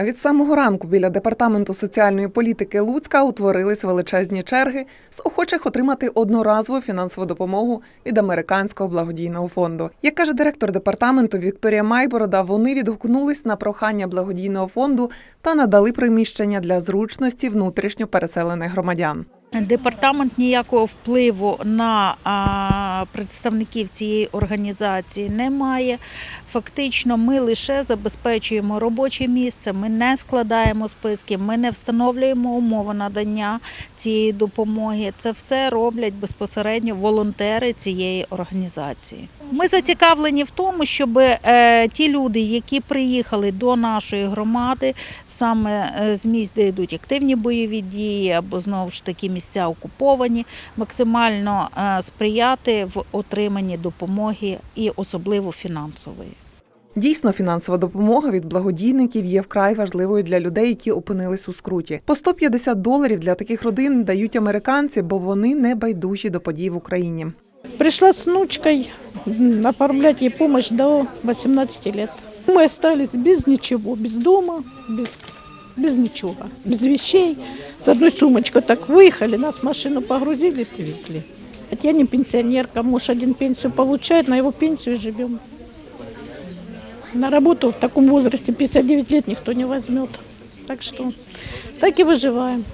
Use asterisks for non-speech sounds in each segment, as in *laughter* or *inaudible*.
А від самого ранку біля департаменту соціальної політики Луцька утворились величезні черги з охочих отримати одноразову фінансову допомогу від американського благодійного фонду. Як каже директор департаменту Вікторія Майборода, вони відгукнулись на прохання благодійного фонду та надали приміщення для зручності внутрішньо переселених громадян. Департамент ніякого впливу на представників цієї організації немає. Фактично, ми лише забезпечуємо робоче місце, ми не складаємо списки, ми не встановлюємо умови надання цієї допомоги. Це все роблять безпосередньо волонтери цієї організації. Ми зацікавлені в тому, щоб е, ті люди, які приїхали до нашої громади, саме е, з місць, де йдуть активні бойові дії, або знову ж таки місця окуповані, максимально е, сприяти в отриманні допомоги і особливо фінансової. Дійсно, фінансова допомога від благодійників є вкрай важливою для людей, які опинились у скруті. По 150 доларів для таких родин дають американці, бо вони не байдужі до подій в Україні. Пришла с внучкой оформлять ей помощь до 18 лет. Мы остались без ничего, без дома, без, без ничего, без вещей. С одной сумочкой так выехали, нас в машину погрузили и привезли. Хотя я не пенсионерка, муж один пенсию получает, на его пенсию живем. На работу в таком возрасте 59 лет никто не возьмет. Так что так и выживаем.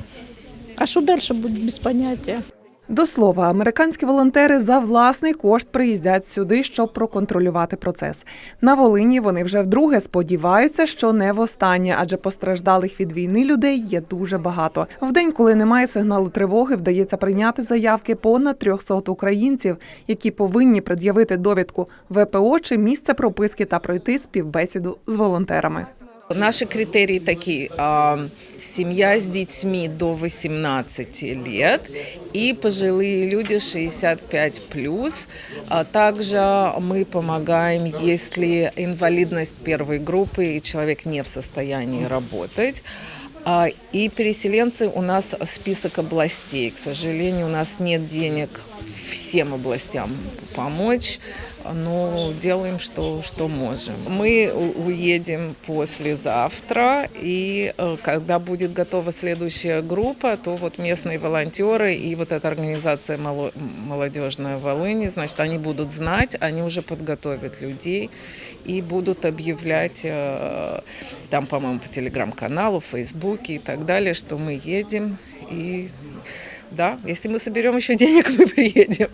А что дальше будет, без понятия. До слова, американські волонтери за власний кошт приїздять сюди, щоб проконтролювати процес. На Волині вони вже вдруге сподіваються, що не востаннє, адже постраждалих від війни людей є дуже багато. В день, коли немає сигналу тривоги, вдається прийняти заявки понад 300 українців, які повинні пред'явити довідку ВПО чи місце прописки та пройти співбесіду з волонтерами. Наши критерии такие. а, Семья с детьми до 18 лет и пожилые люди 65 плюс. А Также мы помогаем, если инвалидность первой группы и человек не в состоянии работать. А, И переселенцы у нас список областей. К сожалению, у нас нет денег всем областям помочь, но делаем, что, что можем. Мы у- уедем послезавтра, и э, когда будет готова следующая группа, то вот местные волонтеры и вот эта организация мало- молодежная в Волыни, значит, они будут знать, они уже подготовят людей и будут объявлять э, там, по-моему, по телеграм-каналу, в Фейсбуке и так далее, что мы едем. И да, если мы соберем еще денег, *laughs* мы приедем.